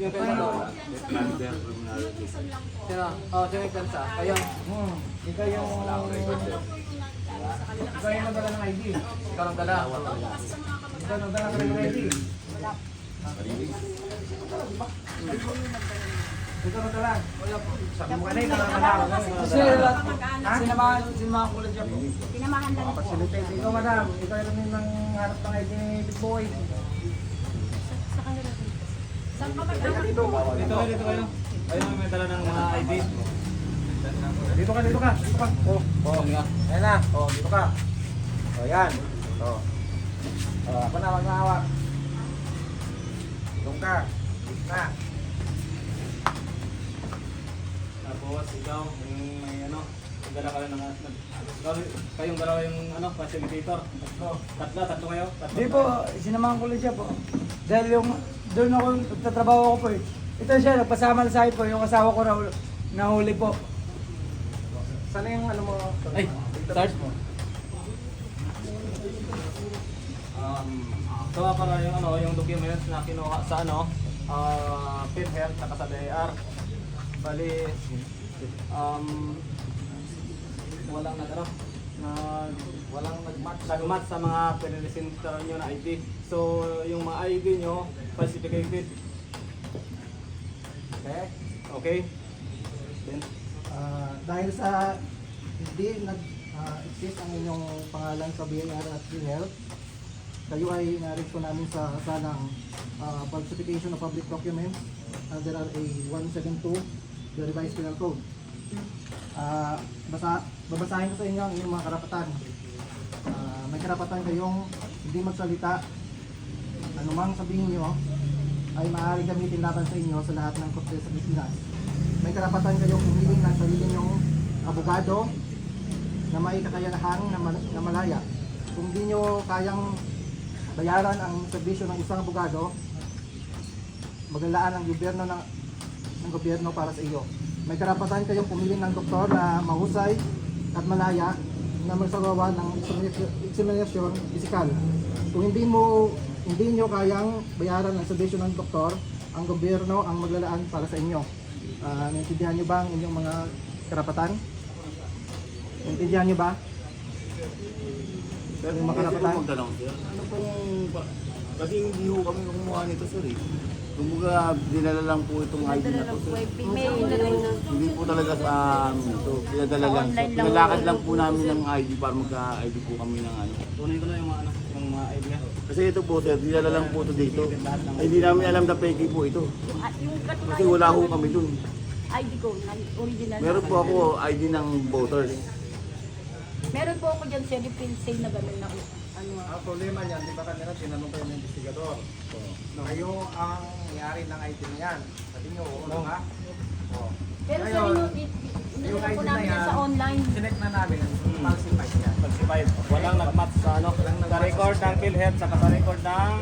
Yung kansa. Sino? Oh, sino yung kansa? Kayo. Hmm, ikaw yung... Ikaw yung nagdala ng ID. Ikaw ang dala. Ikaw nagdala ng ID. Ikaw nagdala. Sabi mo kanina. Ha? Sinamahan, sinamahan ko lang siya po. Tinamahan lang po. Ikaw, madam. Ikaw yung nang harap ng ID ni Big Boy. Saan ka? Dito kayo, dito kayo. Ayun may dala ng mga ID. Dito ka, dito ka. Dito ka. Oh, Oh, ayan na. Oh, dito ka. Oh, yan. Oh. Oh, ako na maghahawak. Doon ka. Dito na. Tapos ikaw, yung may ano, dala ka lang ng ikaw- kayong dalawa yung ano, facilitator. Tatlo. Tatlo, tatlo kayo. Tatlo. Hindi po, sinamahan ko lang siya po. Dahil yung, doon ako, nagtatrabaho ako po eh. Ito siya, nagpasama sa akin po, yung asawa ko na nahuli po. Sana yung ano mo? Ay, start. mo. Um, gawa para yung ano, yung documents na kinuha sa ano, uh, PhilHealth saka sa DIR. Bali, um, walang nag ano, nag, walang nag-match, nag-match sa mga pinresentar nyo na ID. So, yung mga ID nyo, falsificated. Okay. Okay? Then, Ah, dahil sa hindi nag-exist ang inyong pangalan sa BIR at PhilHealth, kayo ay po namin sa kasalang ah, falsification of public documents under RA 172, the revised penal code. Ah, basa, babasahin ko sa inyo ang inyong mga karapatan. Ah, may karapatan kayong hindi magsalita, anumang sabihin nyo ay maaaring gamitin laban sa inyo sa lahat ng korte sa Pilipinas. May karapatan kayong humiling ng sarili nyong abogado na may kakayahang na, mal- na malaya. Kung di nyo kayang bayaran ang serbisyo ng isang abogado, maglalaan ang gobyerno ng, ng gobyerno para sa iyo. May karapatan kayong pumili ng doktor na mahusay at malaya na magsagawa ng examinasyon- examinasyon pisikal. Kung hindi mo hindi nyo kayang bayaran ang serbisyo ng doktor, ang gobyerno ang maglalaan para sa inyo. Ah, naintindihan nyo ba ang inyong mga karapatan? Naintindihan nyo ba? Pero Yung mga karapatan? sir, ano pong, kasi hindi ho kami kumuha nito, sir, eh. Kumbaga, dinala lang po itong ID na to, sir. Hindi po talaga sa amin ito. Pinadala lang. Pinalakad lang po namin ng ID para magka-ID po kami ng ano. tuloy ko na yung mga ano, yung mga ID niya. Kasi ito po, sir, dinala lang po ito dito. Ay, hindi namin alam na peki po ito. Ah, Yung katunayan. Kasi wala ho kami dun. ID ko, na original. Meron po ako ID ng voters. Meron po ako dyan, sir, yung pinsay na gano'n na ano. Ang problema niyan, di ba kanina tinanong kayo ng investigador? Kayo ang may-ari ng ID na yan. Sabi nyo, oo nga. Oh. Pero sir, Ngayon, yung ID na yan sa online. Sinek na namin, falsified yan. Falsified. Walang nag-match sa ano, sa record ng PhilHealth saka sa record ng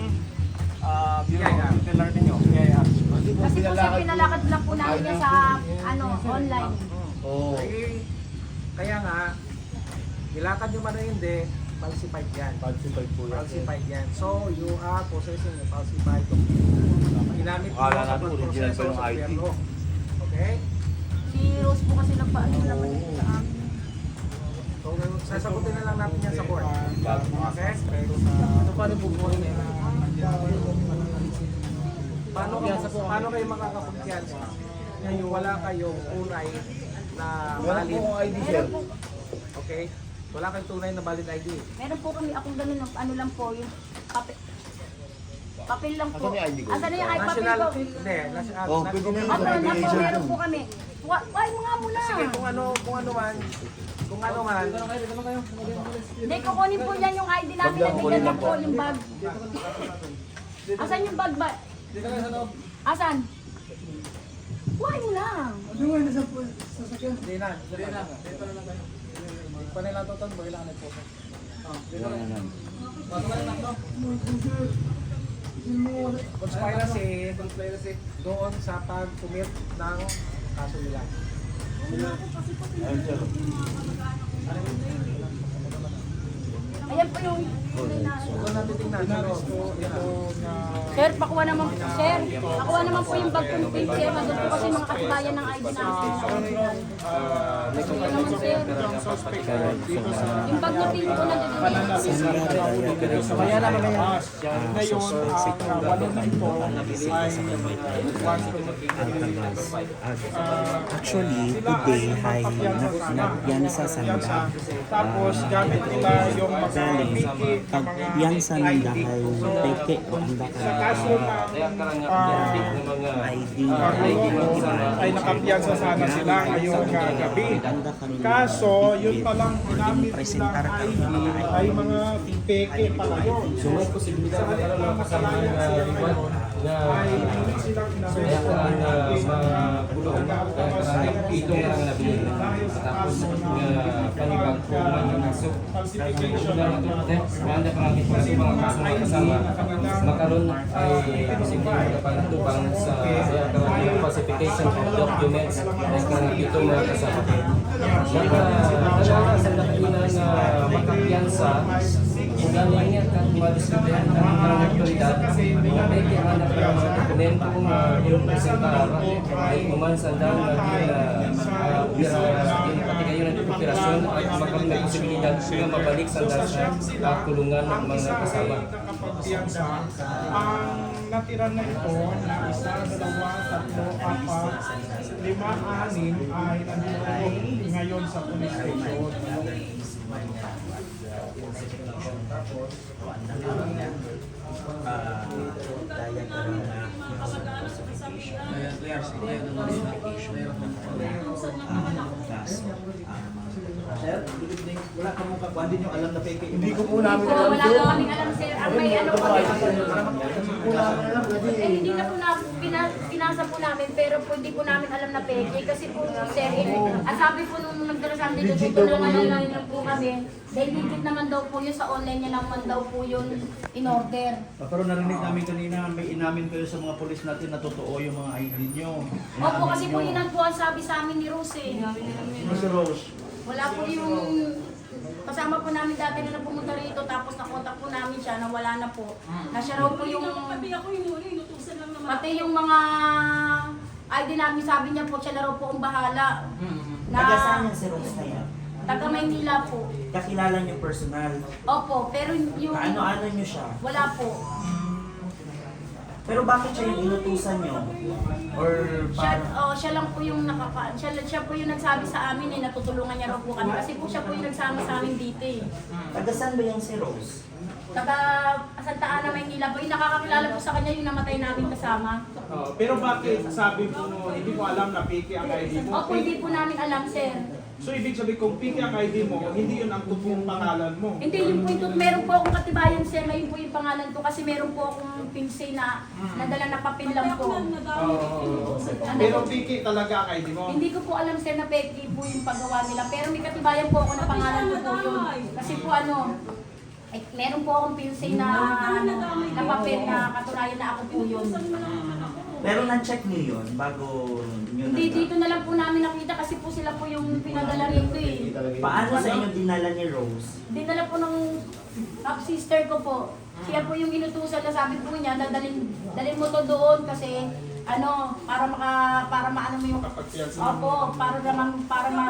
uh, Bureau Yeah, of Intelligence ninyo. Yeah, yeah. Kasi po, sir, pinalakad lang po namin sa ano online. Ay, kaya nga, nilakad nyo man na hindi, falsified yan. Falsified po yan. Falsified yan. So, you are possessing a falsified document. Ginamit mo sa pagproseso pa yung sa ID. gobyerno. Okay? Si Rose po kasi nagpaano naman yun sa amin. So, sasagutin na lang natin yan sa court. Okay? So, paano po po yun? Paano, paano kayo makakakumpiyansa? Ngayon, wala kayong tunay na valid. Meron po, Okay? Wala kayong tunay na valid ID. meron po kami akong ganun, ano lang po, yung papel. Papel lang po. Asan yung ID ko? Asan na yung ay papel po? hindi. National, Oh, pwede na yun. Opo, meron po kami. Wa- Ay, mga muna. Sige, kung ano, kung ano man, kung ano man, Hindi, kukunin po yan yung ID namin. Nabigyan lang po yung bag. Asan yung bag ba? Asan? Kuhay mo lang. hindi na. Hindi na. Dito na lang kayo. Pa nila to ton, kailangan na po. Yan, yan. Conspiracy, conspiracy doon sa pag-commit ng kaso nila. Ayun, sir. Ayan po yung na. Ito. Ito, ito na... Sir, pakuha naman po, sir. Pakuha naman po yung bag ko ng pink, sir. Nandun po kasi mga katibayan ng ID ah, Sige naman, sir. Yung bag na pink po nandun din. pananalisin na na. Batas. Ngayon, ang walo nito ay one to Ah, Actually, today ay nag- nagyansa sa nanda. Tapos gamit nila yung mga Piki, pag ng ID. dahil peke o anda ka Sa kaso ng ah, ID ah, gulo, ay nakapiyansa sana sila ngayong gabi. anda ka nila Kaso, yun palang ginamit presentar nilang ID ay mga peke pala yun. So, may posibilidad na talagang kasalanan sila ngayon ay hindi silang inaresto ng ID na nagkakamas ito nga nabili. Dahil sa kaso ng falsification ng Maganda pa natin kasi mga kaso mga kasama makaroon ay posibleng magpapatupang sa sa falsification of documents ay karang ito mga kasama. Kaya nalawa sa lakinan na makapiyansa kung galing madisiplihan ng mga otoridad mga peke ang nakarang sa dokumento nga yung presentar ay kumansandan na pati kayo ng operasyon at magkaroon ng posibilidad na mabalik sa dasa at kulungan ng mga kasama. ang natira na ito na isa, dalawa, tatlo, apat, lima, anim ay nandito ngayon sa police station. Tapos, kuhaan na lang niya. Uh, diagram na yung ah, Sir, good evening. Wala ka mong kakuha, hindi nyo alam na fake. Hindi ko po Hindi po, wala po kaming alam, sir. Ang may ano po. Eh, hindi na po na, pina, pinasa po namin, pero po hindi po namin alam na peke. Kasi po, sir, eh, ang sabi po nung nagdala sa amin dito, tutulungan na lang po kami. Dahil legit naman daw po yun, sa online niya naman daw po yun in order. Pero narinig namin kanina, may inamin kayo sa mga polis natin na totoo yung mga ID nyo. Opo, kasi po yun ang po ang sabi sa amin ni Rose eh. Mr. Rose, Wala po yung kasama po namin dati na pumunta rito tapos nakontak po namin siya na wala na po. Na siya raw po yung pati yung mga ID namin sabi niya po siya na raw po ang bahala. Na Taga saan yan si Rose na yan? taga Maynila po. Kakilala niyo personal. Opo, pero yung Kaano-ano niyo siya? wala po. Pero bakit siya yung inutusan niyo? Or Siya, parang... oh, siya lang po yung nakaka siya, siya po yung nagsabi sa amin eh natutulungan niya raw po kami kasi po siya po yung nagsama sa amin dito eh. Taga saan ba yan si Rose? Taga Santa Ana, Maynila po. Yung nakakakilala po sa kanya yung namatay namin kasama. Oh, pero bakit sabi mo hindi mo alam na fake ang ID mo? Opo, hindi po namin alam, sir. So ibig sabihin kung fake ang ID mo, hindi yun ang totoong pangalan mo. Hindi, yung po ito, meron po akong katibayan, sir, na yun po yung pangalan ko kasi meron po akong pinsay na nadala na papel lang po. Oo. Pero fake talaga ang ID mo. Hindi ko po alam, sir, na peki po yung paggawa nila. Pero may katibayan po ako na pangalan ko po yun. Kasi po ano, eh, meron po akong pinsay na, ano, na papel na katunayan na ako po yun. Pero na-check niyo yun bago niyo Hindi, dito na lang po namin nakita kasi po sila po yung pinadala rito eh. Paano sa inyo dinala ni Rose? Dinala po ng half sister ko po. Siya po yung inutusan na sabi po niya, dadalhin, dalhin mo to doon kasi ano, para maka para maano mo yung Kapagpiyansa Opo, para naman para ma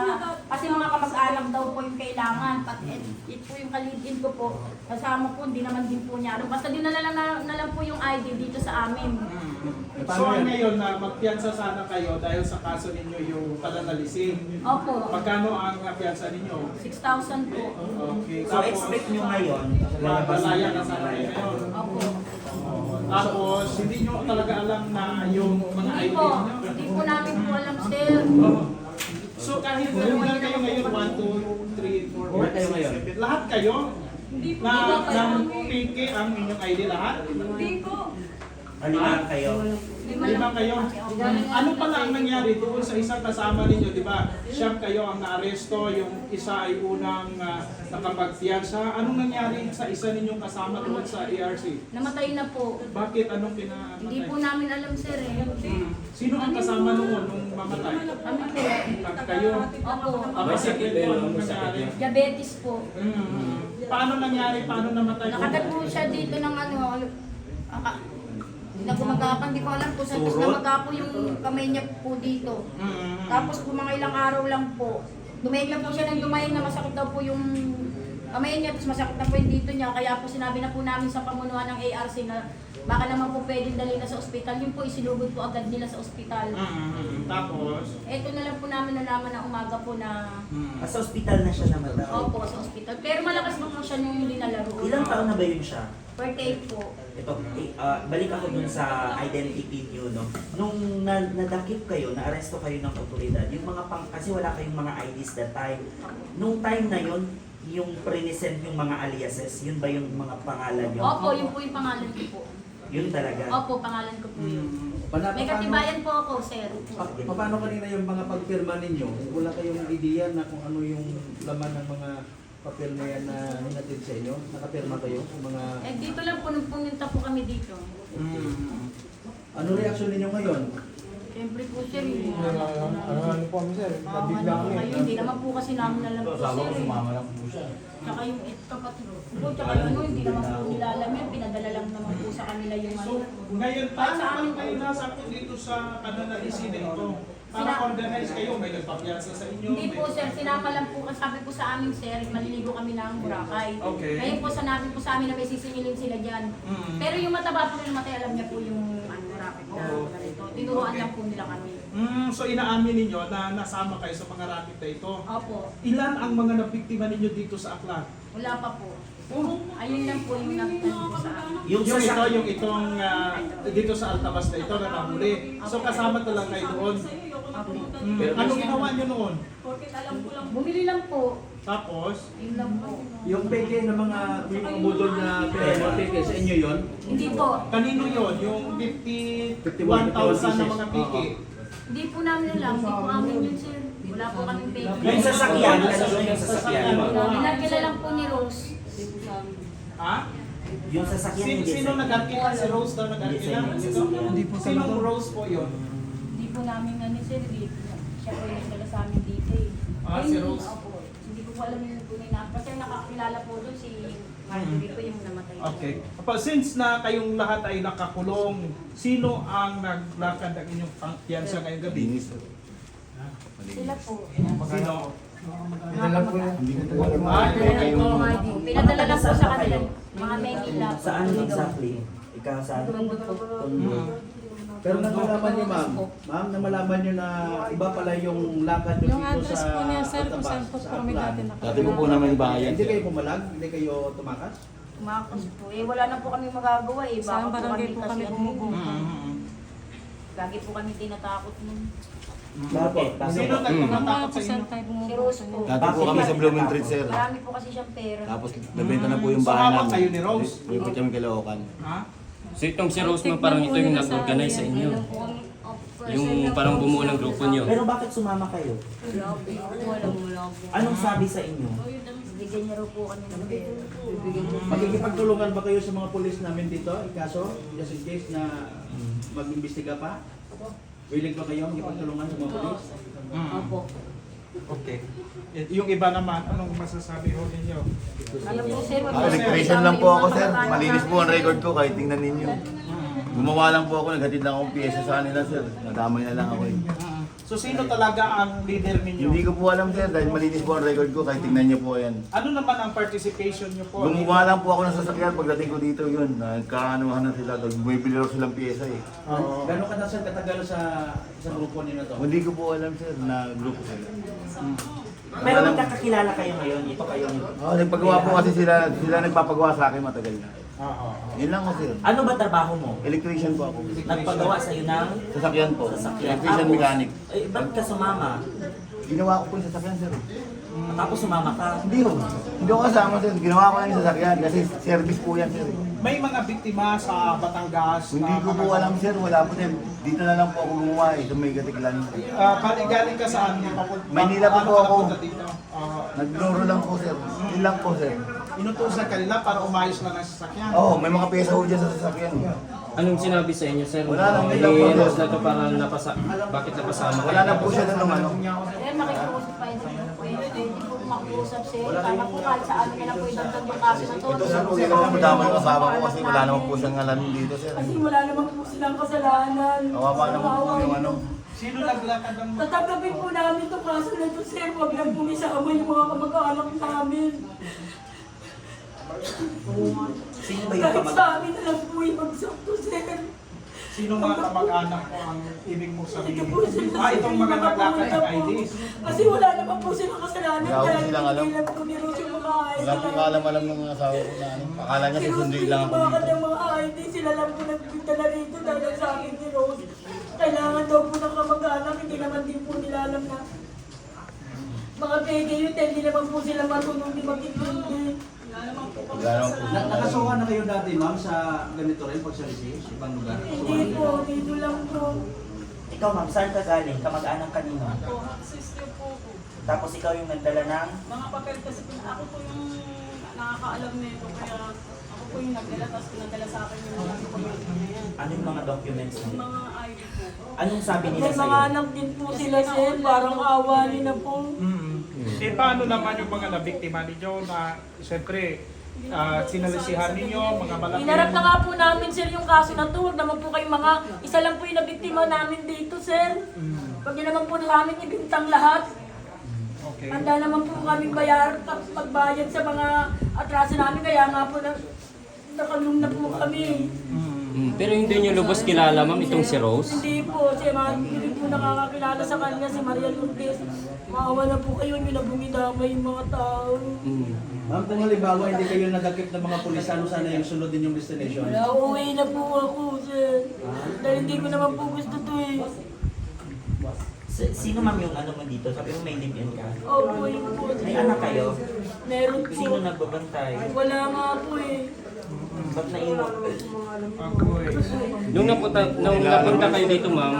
kasi mga kamag-anak daw po yung kailangan. Pati it, it po yung kalidin ko po. Kasama po, hindi naman din po niya. alam. Basta dinala lang na, na lang po yung ID dito sa amin. So ngayon na magpiyansa sana kayo dahil sa kaso ninyo yung palanalisin. Opo, Magkano ang piyansa ninyo? 6,000 po. Okay. So expect niyo ngayon, lalabas Malaya na na sana ngayon. Opo. Tapos, hindi nyo talaga alam na yung mga Hindi ID po, nyo. hindi po namin po alam, sir. So kahit dalawa lang kayo ngayon, 1, 2, 3, 4, 5, 6, 7, lahat kayo? Na, na piki ang inyong ID lahat? Alimaan kayo. Lima kayo. Ano pala ang nangyari doon sa isang kasama ninyo, di ba? Siyam kayo ang naaresto, yung isa ay unang uh, nakapagpiyansa. Anong nangyari sa isa ninyong kasama doon sa ARC? Namatay na po. Bakit? Anong pinamatay? Hindi po namin alam, sir eh. Sino ang kasama noon nung mamatay? Kami po. Ka- Kayo? Opo. May sakit po anong nangyari? Diabetes po. Mm. Paano nangyari? Paano namatay? Nakagat po siya dito ng ano, aka, na gumagapan, di ko alam po, sa tapos namaga po yung kamay niya po dito. Mm. Tapos po mga ilang araw lang po, dumayin lang po siya ng dumayin na masakit daw po yung kamay niya, tapos masakit na po yung dito niya. Kaya po sinabi na po namin sa pamunuan ng ARC na baka naman po pwedeng dalhin na sa ospital. Yun po isinugod po agad nila sa ospital. Mm. Tapos? Ito na lang po namin nalaman na umaga po na Mm. Sa ospital na siya namatay. opo sa ospital. Pero malakas pa po siya nung hindi nalaro. Ilang taon na ba yun siya? Birthday po. Ito, ah, balik ako dun sa identity niyo, no? Nung na, nadakip kayo, na-aresto kayo ng otoridad, yung mga pang, kasi wala kayong mga IDs that time. Nung time na yun, yung present yung mga aliases, yun ba yung mga pangalan nyo? Opo, yun po yung pangalan ko po. Yun talaga. Opo, pangalan ko po yun. Pana- May paano- katibayan po ako, sir. Pa- pa- paano kanina yung mga pagpirma ninyo? Wala kayong idea na kung ano yung laman ng mga papel na yan na hinatid sa inyo? Nakapirma kayo mga... Eh, dito lang po, nung pumunta po kami dito. Mm. Ano reaction ninyo ngayon? Siyempre po, sir. yung- Ano po kami sir? Nabigla kami. Kayo, hindi naman po kasi namin alam po, sir. Tsaka yung it, kapatid ko, tsaka yung ano, hindi naman po nila alam yan. Pinadala lang naman po sa kanila yung ano. Ngayon, Kahit paano sa amin pa kayo nasakot dito sa kananalisin na ito? Para organize kayo, may nagpapiyansa sa inyo. Hindi po sir, sinama lang po, sabi po sa amin sir, maliligo kami ng Boracay. Okay. Ngayon po sanabi po sa amin na may sisingilin sila dyan. Mm. Pero yung mataba po na namatay, alam niya po yung ano, rapid na Oo. ganito. Tinuruan Okay. lang po nila kami. Mm, so inaamin ninyo na nasama kayo sa mga rapid na ito. Opo, Ilan ang mga nabiktima ninyo dito sa Aklan? wala pa po. Ayun lang po yung nakita po sa amin. Yung, Yung ito, yung itong ah, dito sa Altabas na ito na nahuli. So kasama talaga kayo doon. Opo. Mm, ano ginawa nyo noon? Bumili lang po. Tapos, Yun lang po. Yung peke ng mga yung umudol na pera, peke sa inyo yon Hindi po. kanino yon Yung 51,000 na mga piki? Hindi po namin alam. Hindi po amin yun sir. Wala po kaming pay. yung sasakyan, ano yung sasakyan? Binagkila lang po ni Rose. Ha? Yung sasakyan Sino, hindi sino sa nag-arkila? Si Rose daw nag-arkila? Hindi sa po Sinong talaga. Rose po yon? Hindi po namin sir. Hindi. Siya po yung nagdala sa amin dito eh. Ah, si Rose. Opo. Hindi ko po alam yung tunay na. Kasi nakakilala po doon si Marjorie po yung namatay. Okay. Apa, since na kayong lahat ay nakakulong, sino ang naglakad ang inyong pangpiyansa ngayong gabi? Sila po. Sino? Yan lang po yung Ah, ito, ito. Pinadala lang po sa kanila. Mga Maynila. Saan exactly? Ikaw saan? Tondo po. Tondo. Pero nang malaman niyo ma'am, ma'am, nang malaman niyo na iba pala yung lakad niyo Yung dito address sa po niya, sir, kung saan po sa kami Aklan. dati. Dati po po namin bayan. Hindi kayo pumalag? Hindi kayo tumakas? Tumakas po. Eh, wala na po kami magagawa eh. Baka Saan po barangay kami po kasi kami ano, bumubuka? Lagi po kami tinatakot nun. Bakit? Bakit? Sino Mga nagpapatakot po sa saan inyo? tayo Si bumubuka Rose niya. po. Dati po kami sa Blooming Treat, sir. Marami po kasi siyang pera. Tapos nabenta na po yung So, bahay hawak namin. kayo ni Rose? Po kami kalookan. Ha? So itong si Rose mo parang ito yung nag-organize sa inyo. Yung parang bumuo ng grupo nyo. Pero bakit sumama kayo? Wala. Wala po. Anong sabi sa inyo? Bigyan niya raw po kami ng pera. Makikipagtulungan ba kayo sa mga pulis namin dito? Ikaso, just in case na mag-imbestiga pa? Willing ba kayo makipagtulungan sa mga pulis? Opo. Okay. Eh, Yung iba naman, anong masasabi ho ninyo? Alam po sir, wag Ah, po electrician lang po ako, sir. Malinis po ang record ko kahit tingnan ninyo. Gumawa lang po ako, naghatid lang akong pyesa sa kanila, sir. Nadamay na lang ako eh. So sino talaga ang leader ninyo? Hindi ko po alam, sir, dahil malinis po ang record ko kahit tingnan niyo po yan. Ano naman ang participation niyo po? Gumawa lang po ako ng sasakyan pagdating ko dito yun. Nagkaanuhan na sila, bumibili raw silang pyesa eh. Oo. Gano'n ka na sir katagal sa sa grupo niyo na to? Hindi ko po alam, sir, na grupo sila. Pero magkakakilala kayo ngayon, ito kayo. Oh, nagpagawa po kasi sila, sila nagpapagawa sa akin matagal na. Oo. Yun lang ko, sir. Ano ba trabaho mo? Electrician po ako. Nagpagawa sa'yo ng Sasakyan po. sasakyan. Electrician Tapos, mechanic. Eh, ba't ka sumama? Ginawa ko po yung sasakyan, sir. Tapos sumama ka? Hindi ko. Hindi ko kasama, sir. Ginawa ko lang yung sasakyan kasi service po yan, sir. May mga biktima sa Batangas Hindi ko po alam, sir. Wala po, sir. Dito na lang po ako gumawa eh. Sa may gatiklan. Ah, bali galing ka saan? Papun- Maynila po ako. Ah, Nagloro lang po, sir. Yun lang po, sir. Inutusan kanila para umayos lang ang sasakyan. Oo, may mga pyesa ho dyan sa sasakyan. Anong sinabi sa inyo, sir? Wala lang, wala lang. ano na para napasa... Bakit napasama? Wala na po siya doon ng ano. Eh, makikiusap pa yun po. Pwede po makiusap siya. Sana po kahit sa amin na po idagdag yung kaso na to. Ito sir, po kasi madama yung asawa ko kasi wala naman po siyang alam dito sir. Kasi wala naman po silang kasalanan. Kawawa naman po yung ano. Sino naglakad ng Tatanggapin po namin itong kaso na ito, sir. Huwag lang po isama yung mga kamag-anak namin. Sino ba yung Kahit kamag... sa amin na lang po ibagsak to, sir. Sino mga kamag-anak mo ang ibig mong Ito sabihin? po sila. Ah, itong mga naglakad ng po. IDs. Kasi wala naman po silang kasalanan. Wala po silang alam. hindi lang po ni Rose yung mga ayos. Wala pong alam-alam ng asawa ko na ano. Akala niya susunduin lang ako dito. ang mga ID sila lang po nagpunta rito dahil sa akin ni Rose. Kailangan daw po ng kamag-anak, hindi naman din po nila alam na mga pege yun, hindi naman po sila marunong di mag-intindi. Wala naman po. Na, nakasuhan na kayo dati, ma'am, sa ganito rin, pag sa sa ibang lugar? Hindi po, dito lang po. Ikaw ma'am, saan ka galing? Kamag-anak kanino? Sister po ko. Tapos ikaw yung nagdala ng... Mga papel kasi pin- ako po yung nakakaalam nito kaya ako po yung nagdala tapos pinadala sa akin yung mga dokumento na yan. Ano yung mga documents Yung mo? mga ID po. Anong sabi nila May mga sa'yo? anak din po sila sir, parang awa nila po. Eh paano naman yung mga nabiktima ninyo na siyempre ah, sinalisihan ninyo, mga malaki. Inarap na nga po namin sir yung kaso na to. Huwag naman po kayong mga, isa lang po yung nabiktima namin dito sir. Pag yun naman po namin ibintang lahat. Okay. Handa naman po kami bayar, pagbayad sa mga atraso namin. Kaya nga po na, nakalung na po kami. Mm, Pero hindi nyo lubos kilala, ma'am, itong si Rose? Hindi po, si mga hindi po nakakakilala sa kanya, si Maria Lourdes. Maawa na po kayo, yun na bumidamay yung mga tao. Mm. Ma'am, kung halimbawa hindi kayo nadakip ng mga pulis, ano sana yung sunod din yung destination? Wala, uwi na po ako, sir. Dahil hindi ko naman po gusto to eh. S- Sino ma'am yung ano mo dito? Sabi mo may live-in ka? Opo, yun po. May anak kayo? Meron po. Sino nagbabantay? Wala nga po eh. Ba't naiwan? Nung napunta, nung napunta kayo dito, ma'am,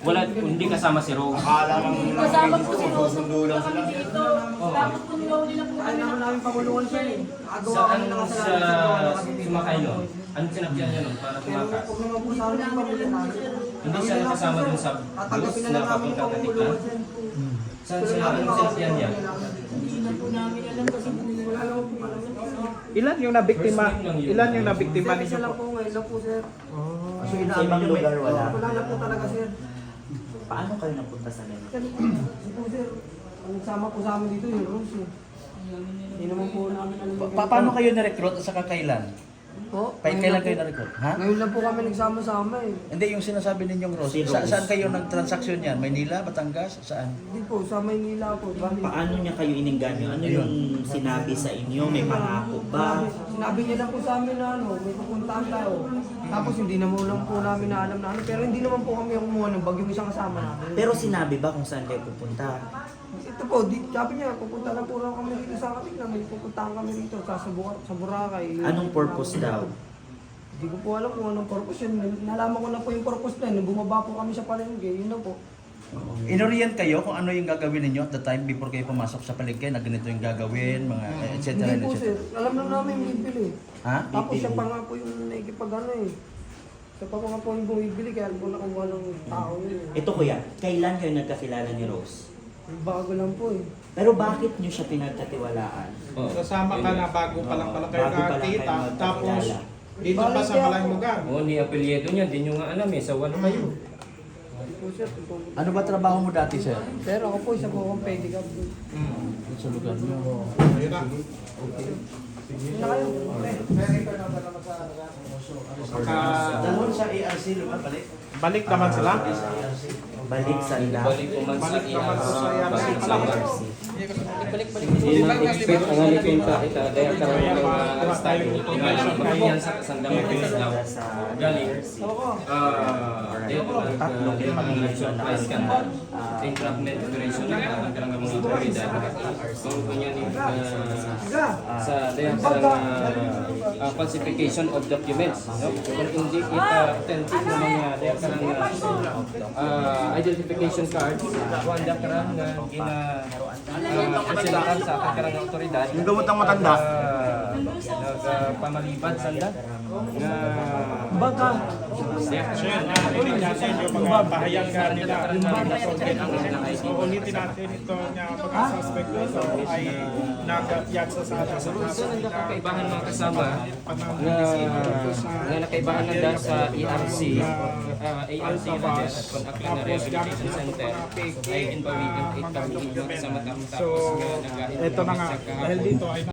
wala, hindi kasama si Rose. Akala lang Kasama po si Rose. susundo lang sila. Dito. Tapos po nilawin nila po kami. namin pangulungan siya eh. Sa ano sa sumakay nun? Anong sinakyan niya nun para tumakas? Huwag naman po sa amin yung pamilya namin. Hindi siya nakasama dun sa bus Tatanggapin na na lang namin papunta yung Katiklan? pangulungan siya. Saan siya? Anong sinakyan niya? Hindi na po namin alam kasi Wala naman po alam. Ilan yung nabiktima? First name lang yun. Ilan yung nabiktima Isa ninyo lang po? po ngayon lang po sir. So, Sa inaamin ibang lugar wala? Wala na po talaga sir. Paano kayo napunta sa ganito? Kasi po sir, ang sama po sa amin dito yung Rose eh. Hindi naman po namin alam. Pa- pa- paano kayo na-recruit at saka kailan? Po? Pa- kailan kayo na-recruit? Ha? Ngayon lang po kami nagsama-sama eh. Hindi, yung sinasabi ninyong Rose. Si Sa- Rose. saan kayo nag-transaction yan? Maynila, Batangas? Saan? Hindi po, sa Maynila po. Bali, Paano niya kayo iningganyo? Ano yung sinabi sa inyo? May pangako ba? Sinabi niya lang po sa amin na ano, may pupuntahan tayo. Tapos hindi naman lang po namin na alam na ano, pero hindi naman po kami ang kumuha ng bagyong isang kasama namin. Pero sinabi ba kung saan kayo pupunta? Ito po, di, sabi niya, pupunta na po lang kami dito sa Katiklan, may pupuntahan kami dito sa, sa, Bura- sa Boracay. Anong purpose daw? Hindi ko po alam kung anong purpose yun. Nalaman ko na po yung purpose na yun. Nung bumaba po kami sa palengke, yun na po. Inorient kayo kung ano yung gagawin ninyo at the time before kayo pumasok sa palengke na ganito yung gagawin, mga et cetera, Hindi et po cetera. sir, alam lang namin bibili. Ha? Tapos siya pa nga po yung nakikipag ano eh. Siya pa nga po yung bumibili kaya po nakuha ng tao yun eh. Ito kuya, kailan kayo nagkakilala ni Rose? Bago lang po eh. Pero bakit niyo siya pinagkatiwalaan? Oh. Kasama ka na bago pa lang pala kayo Bago pa lang kayo nakakita. magkakilala. Tapos dito pa sa malang lugar. Oo, ni apelyedo niya, di nyo nga alam eh, sa walo kayo. Po sir. Ano ba trabaho mo dati, sir? Pero ako po isa po akong pedicab. Sa lugar niyo. Ayun na. Yun na kayo. Ah, Dahon sa ARC, lugar, balik. balik naman sila. Balik sa ila. Balik ko man sa sa IRC. balik sa na expect ang alipin ka kita, dahil karoon ng mga arestado. Pagkayan sa kasandaman ko daw. Galing. Ah, dito lang ka surprise ka na. Entrapment operation na nagkarang ng mga otoridad. Kung kunya ni ah, sa dahil ah, falsification of documents. No? Kung hindi kita authentic na mga dahil ah, identification card, wala karang na gina presentahan sa ating karang otoridad. Yung gamot ng matanda. Nagpamalibad sanda na Baka, Share na ulit natin yung mga pahayagan nila. So, ulitin natin ito na pagka-suspect na ito ay nagpiyatsa sa sa kaso Isa nila. ng kakaibahan mga kasama na, sa na nakaibahan na dahil sa ERC, uh, ARC na dyan at Conakry na Rehabilitation Center ay inbawigan ay kami mga kasama tapos na. Dahil dito ay